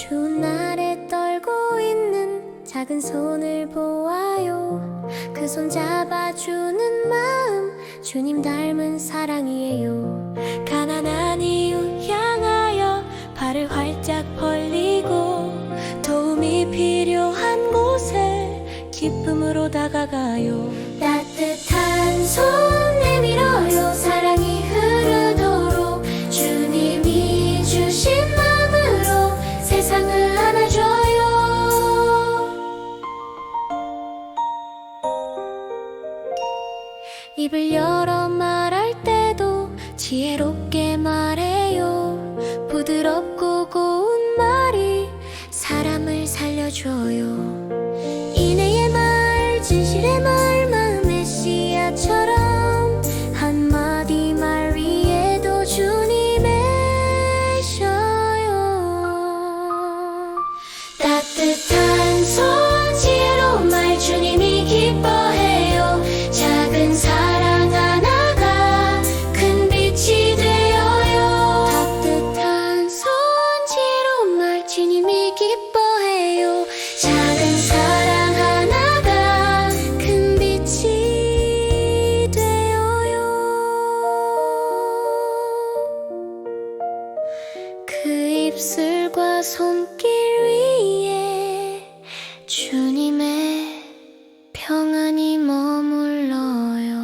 추운 날에 떨고 있는 작은 손을 보아요. 그 손 잡아주는 마음 주님 닮은 사랑이에요. 가난한 이웃 향하여 발을 활짝 벌리고 도움이 필요한 곳에 기쁨으로 다가가요. 따뜻한 손 입을 열어 말할 때도 지혜롭게 말해요. 부드럽고 고운 말이 사람을 살려줘요. 인애의 말 진실의 말 마음의 씨앗처럼 한마디 말 위에도 주님의 셔요. 따뜻한 입술과 손길 위에 주님의 평안이 머물러요.